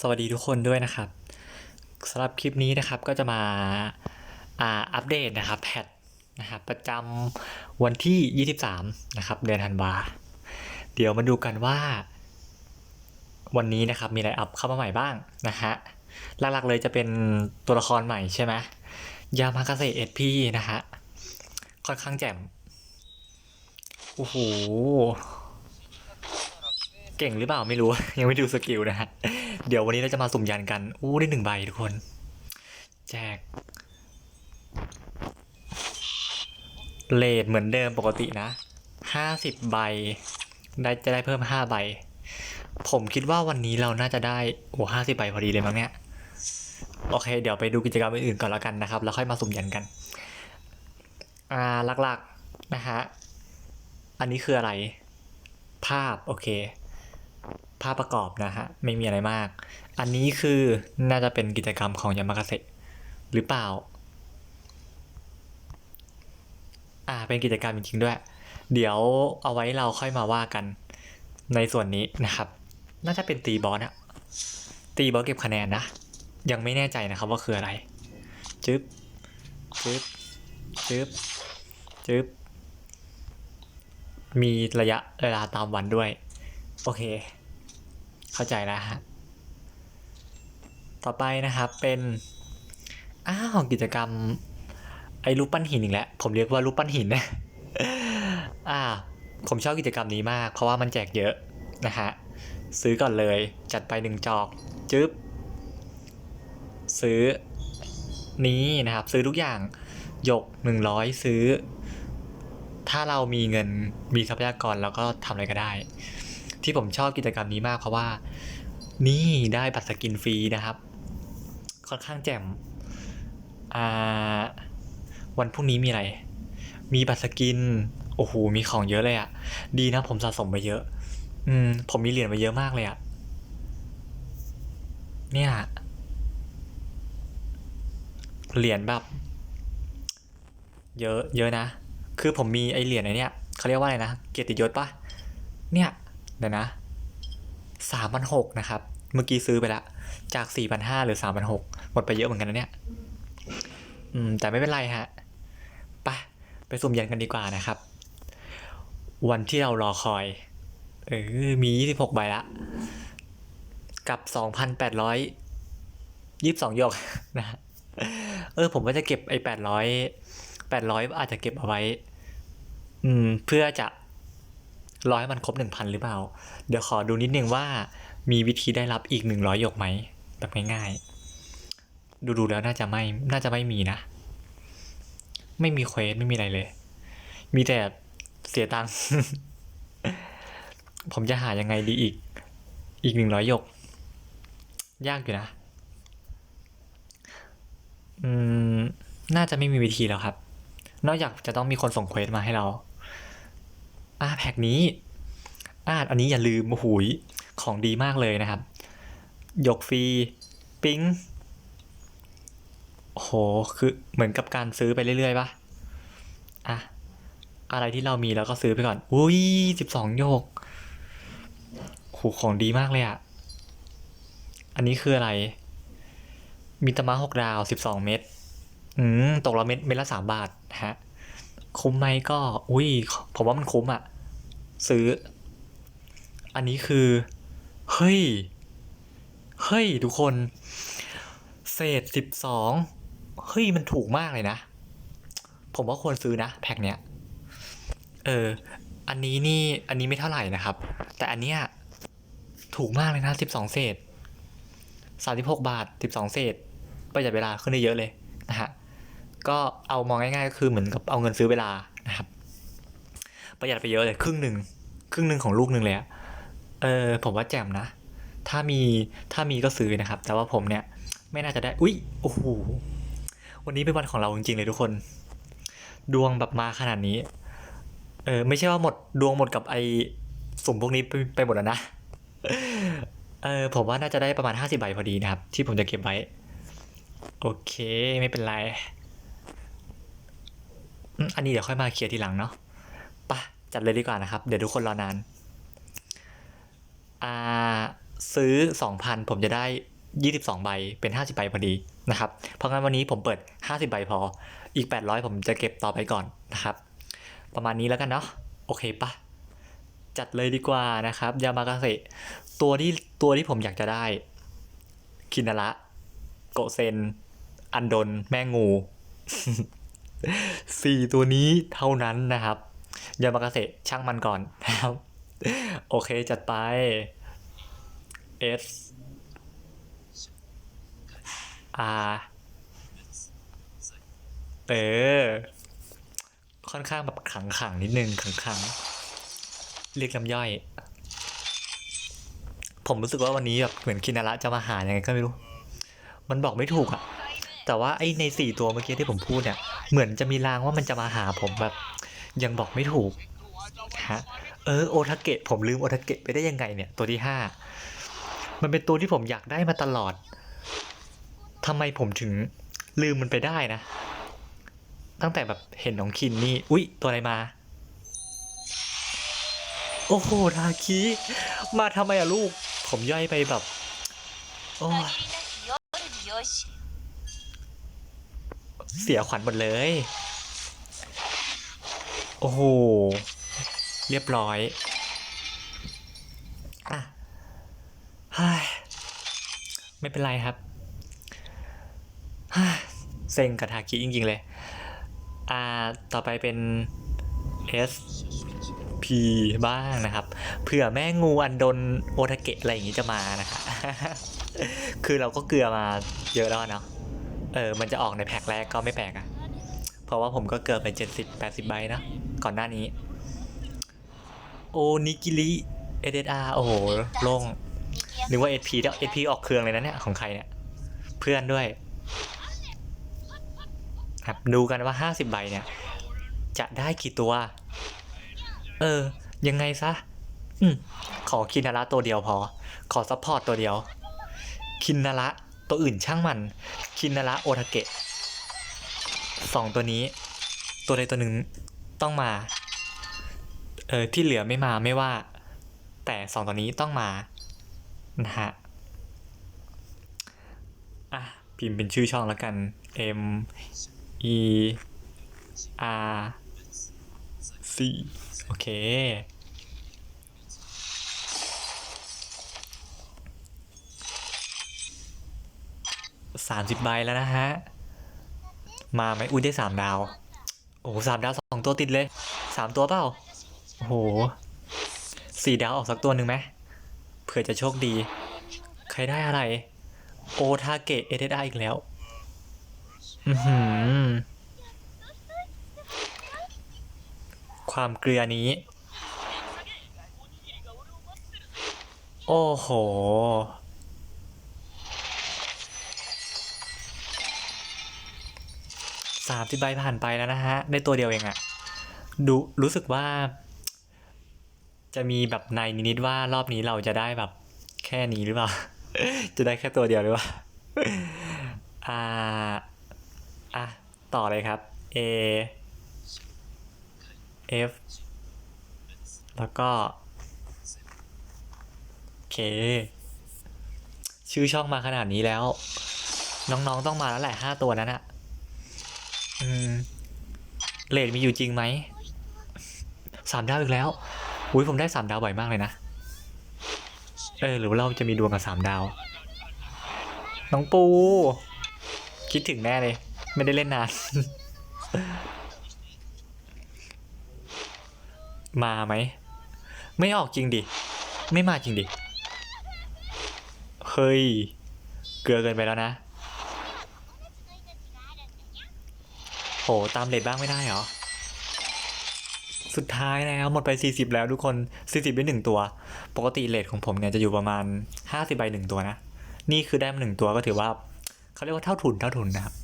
สวัสดีทุกคนด้วยนะครับสำหรับคลิปนี้นะครับก็จะมาอ่าอัปเดตนะครับแพทนะครับประจำวันที่ 23 นะครับเดือนธันวาเดี๋ยวมาดูกันว่า วันนี้นะครับมีอะไรอัพเข้ามาใหม่บ้างนะฮะหลักๆเลยจะเป็นตัวละครใหม่ใช่ไหมยามากาเซเอสพีนะฮะค่อนข้างแจ่มโอ้โห เก่งหรือเปล่าไม่รู้ ยังไม่ดูสกิลนะฮะ เดี๋ยววันนี้เราจะมาสุ่มยันกัน อู้ได้หนึ่งใบทุกคน แจกเลทเหมือนเดิมปกตินะห้าสิบใบ ได้จะได้เพิ่มห้าใบ ผมคิดว่าวันนี้เราน่าจะได้โอ้ห้าสิบใบพอดีเลยมั้งเนี่ย โอเค เดี๋ยวไปดูกิจกรรมอื่นๆก่อนแล้วกันนะครับ แล้วค่อยมาสุ่มยันกัน อ่าหลักๆนะฮะ อันนี้คืออะไร ภาพ โอเค ภาพประกอบนะฮะ ไม่มีอะไรมาก อันนี้คือน่าจะเป็นกิจกรรมของยามากาเซหรือเปล่า อ่า เป็นกิจกรรมจริงๆด้วย เดี๋ยวเอาไว้เราค่อยมาว่ากันในส่วนนี้นะครับ น่าจะเป็นตีบอสอะตีบอสเก็บคะแนนนะ ยังไม่แน่ใจนะครับว่าคืออะไร จึ๊บ จึ๊บ จึ๊บ จึ๊บ มีระยะเวลาตามวันด้วย โอเค เข้าใจแล้วฮะ ต่อไปนะครับเป็น อ้าวกิจกรรม ไอ้รูปปั้นหินอีกแล้ว ผมเรียกว่ารูปปั้นหินนะอ่า ผมชอบกิจกรรมนี้มาก เพราะว่ามันแจกเยอะนะฮะ ซื้อก่อนเลย จัดไปหนึ่งจอกจึ๊บ ซื้อนี้นะครับ ซื้อทุกอย่างยกหนึ่งร้อยซื้อ ถ้าเรามีเงินมีทรัพยากรเราก็ทำอะไรก็ได้ ที่ผมชอบกิจกรรมนี้มากเพราะว่า นี่ได้บัตรสกินฟรีนะครับ ค่อนข้างแจ่มวันพรุ่งนี้มีอะไร มีบัตรสกิน โอ้โห มีของเยอะเลยอะ่ะ ดีนะผมสะสมไปเยอะ อืม ผมมีเหรียญไปเยอะมากเลยอะ่ะ เนี่ย เหรียญแบบ เยอะ เยอะนะ คือผมมีไอเหรียญไอเนี่ยเขาเรียกว่าอะไรนะ เกียรติยศปะเนี่ย เดี๋ยวนะสามพันหกนะครับ เมื่อกี้ซื้อไปละ จากสี่พันห้าหรือสามพันหกหมดไปเยอะเหมือนกันนะเนี่ย อืม แต่ไม่เป็นไรฮะ ไป ไปสุ่มยันกันดีกว่านะครับ วันที่เรารอคอย เออ มียี่สิบหกใบละ กับสองพันแปดร้อยยี่สิบสองยกนะเออ ผมว่าจะเก็บไอ้แปดร้อยแปดร้อยอาจจะเก็บเอาไว้ อืม เพื่อจะ รอให้มันครบหนึ่งพันหรือเปล่า เดี๋ยวขอดูนิดนึงว่ามีวิธีได้รับอีกหนึ่งร้อยหยกไหม แบบง่ายๆ ดูๆแล้วน่าจะไม่ น่าจะไม่มีนะ ไม่มีเควสไม่มีอะไรเลย มีแต่เสียตังค์ ผมจะหายังไงดีอีก อีกหนึ่งร้อยหยก ยากอยู่นะ อืม น่าจะไม่มีวิธีแล้วครับ นอกจากจะต้องมีคนส่งเควสมาให้เรา อาแพกนี้อาอันนี้อย่าลืมหูยของดีมากเลยนะครับ ยกฟรีปิ๊งโหคือเหมือนกับการซื้อไปเรื่อยๆปะอะ อะไรที่เรามีแล้วก็ซื้อไปก่อน อุ้ยสิบสองโยกโหของดีมากเลยอะอันนี้คืออะไร มีตะมะหกดาวสิบสองเม็ดอืม ตกละเม็ดเม็ดละสามบาทฮะ คุ้มไหมก็ อุ้ยผมว่ามันคุ้มอะซื้อ อันนี้คือ เฮ้ย เฮ้ย ทุกคน เศษสิบสองเฮ้ย มันถูกมากเลยนะ ผมว่าควรซื้อนะแพ็คเนี้ย เออ อันนี้นี่ อันนี้ไม่เท่าไหร่นะครับ แต่อันเนี้ยถูกมากเลยนะสิบสองเศษสามสิบหกบาทสิบสองเศษประหยัดเวลาขึ้นได้เยอะเลยนะฮะ ก็เอามองง่ายๆก็คือเหมือนกับเอาเงินซื้อเวลานะครับ ประหยัดไปเยอะเลยครึ่งหนึ่งครึ่งหนึ่งของลูกหนึ่งเลยเออผมว่าแจ่มนะ ถ้ามีถ้ามีก็ซื้อนะครับ แต่ว่าผมเนี่ยไม่น่าจะได้อุ๊ยโอ้โหวันนี้เป็นวันของเราจริงๆเลยทุกคน ดวงแบบมาขนาดนี้ เออไม่ใช่ว่าหมดดวงหมดกับไอสุ่มพวกนี้ไปไปหมดแล้วนะเออผมว่าน่าจะได้ประมาณห้าสิบใบพอดีนะครับ ที่ผมจะเก็บไว้ โอเคไม่เป็นไร อันนี้เดี๋ยวค่อยมาเคลียร์ทีหลังเนาะปะจัดเลยดีกว่านะครับ เดี๋ยวทุกคนรอนาน อ่า ซื้อ 2,000 ผมจะได้ 22 ใบ เป็น 50 ใบพอดีนะครับ เพราะงั้นวันนี้ผมเปิด 50 ใบพอ อีก 800 ผมจะเก็บต่อไปก่อนนะครับ ประมาณนี้แล้วกันเนาะ โอเคปะจัดเลยดีกว่านะครับ ยามากาเสะตัวที่ตัวที่ผมอยากจะได้ คินาระ โกเซน อันดน แม่งู สี่ตัวนี้เท่านั้นนะครับยามากาเสะช่างมันก่อนนะครับ โอเคจัดไป S R เออ ค่อนข้างแบบขังขังนิดนึงขังขังเรียกลำย่อย ผมรู้สึกว่าวันนี้แบบเหมือนคินาระจะมาหายังไงก็ไม่รู้ มันบอกไม่ถูกอะ แต่ว่าไอ้ในสี่ตัวเมื่อกี้ที่ผมพูดเนี่ย เหมือนจะมีลางว่ามันจะมาหาผมแบบ ยังบอกไม่ถูกฮะเออโอทาเกะผมลืมโอทาเกะไปได้ยังไงเนี่ย ตัวที่ห้ามันเป็นตัวที่ผมอยากได้มาตลอดทำไมผมถึงลืมมันไปได้นะ ตั้งแต่แบบเห็นน้องคินนี่ อุ๊ย ตัวอะไรมา โอ้โหทาคิมาทำไมอะลูก ผมย่อยไปแบบ โอ้ เสียขวัญหมดเลย โอ้โห เรียบร้อยอะไม่เป็นไรครับเซ็งกับทาคิจริงๆเลย อ่า ต่อไปเป็น S P บ้างนะครับ เผื่อแม่งูอันดนโอทาเกะอะไรอย่างนี้จะมานะครับคือเราก็เกลือมาเยอะแล้วเนาะ เออ มันจะออกในแพ็คแรกก็ไม่แปลกอะเพราะว่าผมก็เกิดไป70 80ใบนะ ก่อนหน้านี้ โอนิกิริเอเดอาโอ้โหโล่งนึกว่า SP แล้ว SP ออกเครื่องเลยนะเนี่ย ของใครเนี่ย เพื่อนด้วย ครับดูกันว่า50ใบเนี่ย จะได้กี่ตัว เออ ยังไงซะ อืมขอคินาระตัวเดียวพอ ขอซัพพอร์ตตัวเดียว คินาระ ตัวอื่นช่างมัน คินาระโอทาเกะสองตัวนี้ ตัวใดตัวหนึ่งต้องมา เออที่เหลือไม่มาไม่ว่า แต่สองตัวนี้ต้องมา นะฮะ อะ พิมพ์เป็นชื่อช่องแล้วกัน M E R C โอเค สามสิบใบแล้วนะฮะ มาไหมอุ้ยได้สามดาว โอ้โหสามดาวสองตัวติดเลยสามตัวเปล่า โอ้โหสี่ดาวออกสักตัวหนึ่งไหมเผื่อจะโชคดี ใครได้อะไร โอทาเกะเอเดดอีกแล้ว อือหือ ความเกลือนี้ โอ้โห สามสิบใบผ่านไปแล้วนะฮะได้ตัวเดียวเองอะดูรู้สึกว่า จะมีแบบในนิดๆว่ารอบนี้เราจะได้แบบแค่นี้หรือเปล่า จะได้แค่ตัวเดียวหรือเปล่าอ่าอะต่อเลยครับ A F แล้วก็ K ชื่อช่องมาขนาดนี้แล้ว น้องๆต้องมาแล้วแหละห้าตัวนั้นอะ อืมเลทมีอยู่จริงไหมสามดาวอีกแล้วอุ้ยผมได้สามดาวบ่อยมากเลยนะเออหรือว่าเราจะมีดวงกับสามดาว น้องปู คิดถึงแน่เลย ไม่ได้เล่นนาน มาไหม ไม่ออกจริงดิ ไม่มาจริงดิ เฮ้ย เกลือเกินไปแล้วนะ โหตามเลทบ้างไม่ได้เหรอ สุดท้ายแล้วหมดไป 40 แล้วทุกคน 40ได้หนึ่งตัว ปกติเลทของผมเนี่ยจะอยู่ประมาณ 50ใบหนึ่งตัวนะ นี่คือได้มาหนึ่งตัวก็ถือว่าเขาเรียกว่าเท่าทุนเท่าทุนนะครับ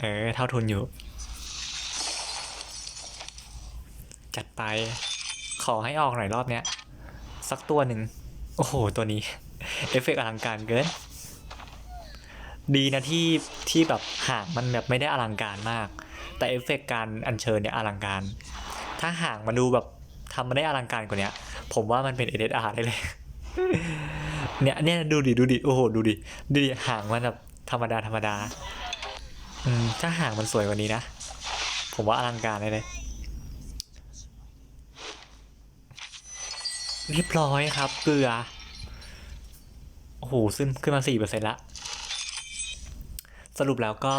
เออ เท่าทุนอยู่ จัดไป ขอให้ออกหน่อยรอบเนี้ย สักตัวหนึ่ง โอ้โห ตัวนี้ เอฟเฟกต์อลังการเกิน ดีนะที่ที่แบบหางมันแบบไม่ได้อลังการมาก แต่เอฟเฟกต์การอัญเชิญเนี่ยอลังการ ถ้าหางมาดูแบบทำมาได้อลังการกว่าเนี้ยผมว่ามันเป็น SSR ได้เลยเนี่ยเนี่ยดูดิดูดิโอ้โหดูดิดูดิหางมันแบบธรรมดาธรรมดาอืมถ้าหางมันสวยกว่านี้นะ ผมว่าอลังการเลยเลยเรียบร้อยครับ เกลือ โอ้โหขึ้นขึ้นมาสี่เปอร์เซ็นต์ละ สรุปแล้วก็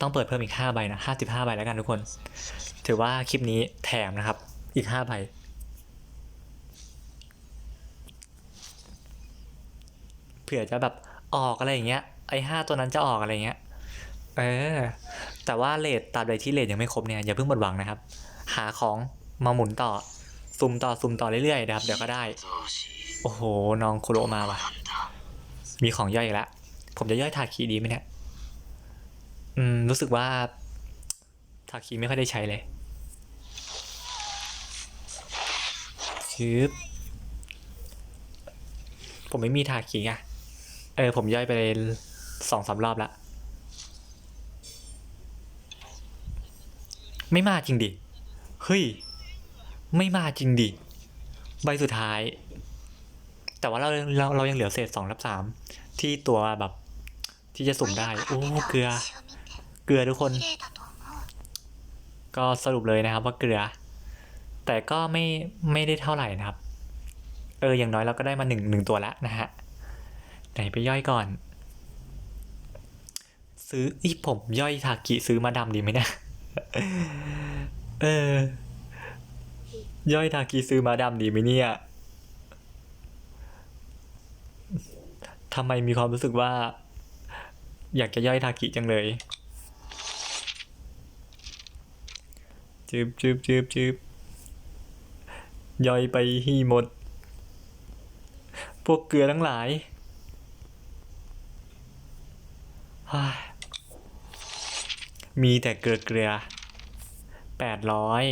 ต้องเปิดเพิ่มอีกห้าใบนะห้าสิบห้าใบแล้วกันทุกคน ถือว่าคลิปนี้แถมนะครับ อีกห้าใบ เผื่อจะแบบออกอะไรอย่างเงี้ย ไอ้ห้าตัวนั้นจะออกอะไรเงี้ย เออ แต่ว่าเลทตราบใดที่เลทยังไม่ครบเนี่ย อย่าเพิ่งหมดหวังนะครับ หาของมาหมุนต่อ ซุ่มต่อซุ่มต่อเรื่อยๆนะครับ เดี๋ยวก็ได้ โอ้โห น้องคุโรมาว่ะ มีของย่อยอีกแล้ว ผมจะย่อยทาคีดีไหมเนี่ย อืม รู้สึกว่า ทาคีไม่ค่อยได้ใช้เลยชืบผมไม่มีทาคีไงเออ ผมย่อยไปสองสามรอบละ ไม่มาจริงดิ เฮ้ย ไม่มาจริงดิ ใบสุดท้าย แต่ว่าเราเราเรายังเหลือเศษสองรับสามที่ตัวแบบ ที่จะสุ่มได้ โอ้เกลือ เกลือทุกคน ก็สรุปเลยนะครับว่าเกลือ แต่ก็ไม่ไม่ได้เท่าไหร่นะครับ เอออย่างน้อยเราก็ได้มาหนึ่งหนึ่งตัวละนะฮะไหนไปย่อยก่อน ซื้ออีผมย่อยทากิซื้อมาดำดีไหมนะเออย่อยทากิซื้อมาดำดีไหมเนี่ยทำไมมีความรู้สึกว่า อยากจะย่อยทากิจังเลยจืบจืบจืบจืบย่อยไปให้หมด พวกเกลือทั้งหลายมีแต่เกลือเกลือแปดร้อย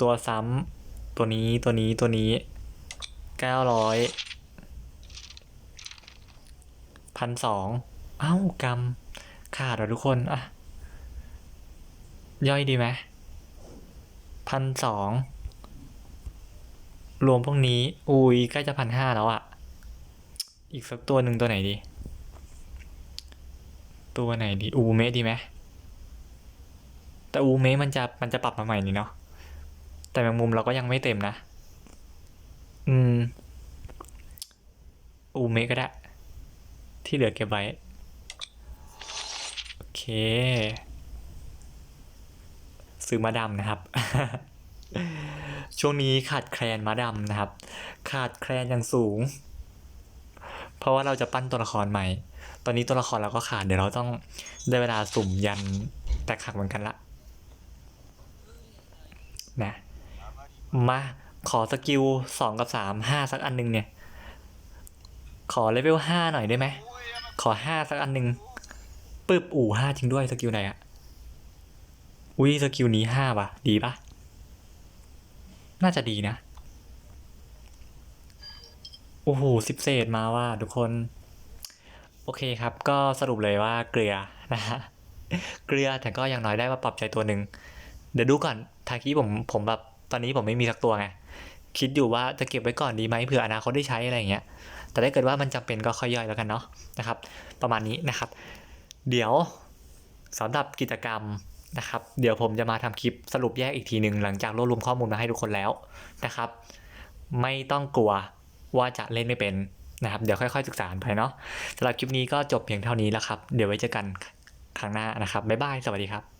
ตัวซ้ำตัวนี้ตัวนี้ตัวนี้เก้าร้อยพันสอง เอ้ากำขาดเหรอทุกคนอะย่อยดีไหมพันสองรวมพวกนี้อุ้ยใกล้จะพันห้าแล้วอะอีกสักตัวหนึ่งตัวไหนดี ตัวไหนดี อูเมดีไหมแต่อูเมมันจะมันจะปรับมาใหม่นี่เนาะแต่แมงมุมเราก็ยังไม่เต็มนะ อืม อูเมก็ได้ ที่เหลือเก็บไว้ เค ซื้อมาดำนะครับ ช่วงนี้ขาดแคลนมาดำนะครับ ขาดแคลนอย่างสูง เพราะว่าเราจะปั้นตัวละครใหม่ ตอนนี้ตัวละครเราก็ขาด เดี๋ยวเราต้องได้เวลาสุ่มยันแตกหักเหมือนกันละนะมาขอสกิลสองกับสามห้าสักอันหนึงเนี่ย ขอเลเวลห้าหน่อยได้ไหม ขอห้าสักอันหนึง ปึ๊บอู่ห้าจริงด้วยสกิลไหนอะอุ้ยสกิลนี้ห้าป่ะ ดีป่ะ น่าจะดีนะ โอ้โหสิบเศษมาว่าทุกคน โอเคครับ ก็สรุปเลยว่าเกลือนะฮะ เกลือแต่ก็ย่างน้อยได้มาปรับใจตัวหนึ่ง เดี๋ยวดูก่อนทากี้ผมผมแบบตอนนี้ผมไม่มีสักตัวไง คิดอยู่ว่าจะเก็บไว้ก่อนดีไหมเผื่ออนาคตได้ใช้อะไรอย่างเงี้ย แต่ถ้าเกิดว่ามันจำเป็นก็ค่อยย่อยแล้วกันเนาะนะครับ ประมาณนี้นะครับ เดี๋ยวสำหรับกิจกรรมนะครับ เดี๋ยวผมจะมาทำคลิปสรุปแยกอีกทีหนึ่งหลังจากรวบรวมข้อมูลมาให้ทุกคนแล้วนะครับ ไม่ต้องกลัวว่าจะเล่นไม่เป็นนะครับ เดี๋ยวค่อยๆศึกษาไปเนาะสำหรับคลิปนี้ก็จบเพียงเท่านี้แล้วครับ เดี๋ยวไว้เจอกันครั้งหน้านะครับบ๊ายบายสวัสดีครับ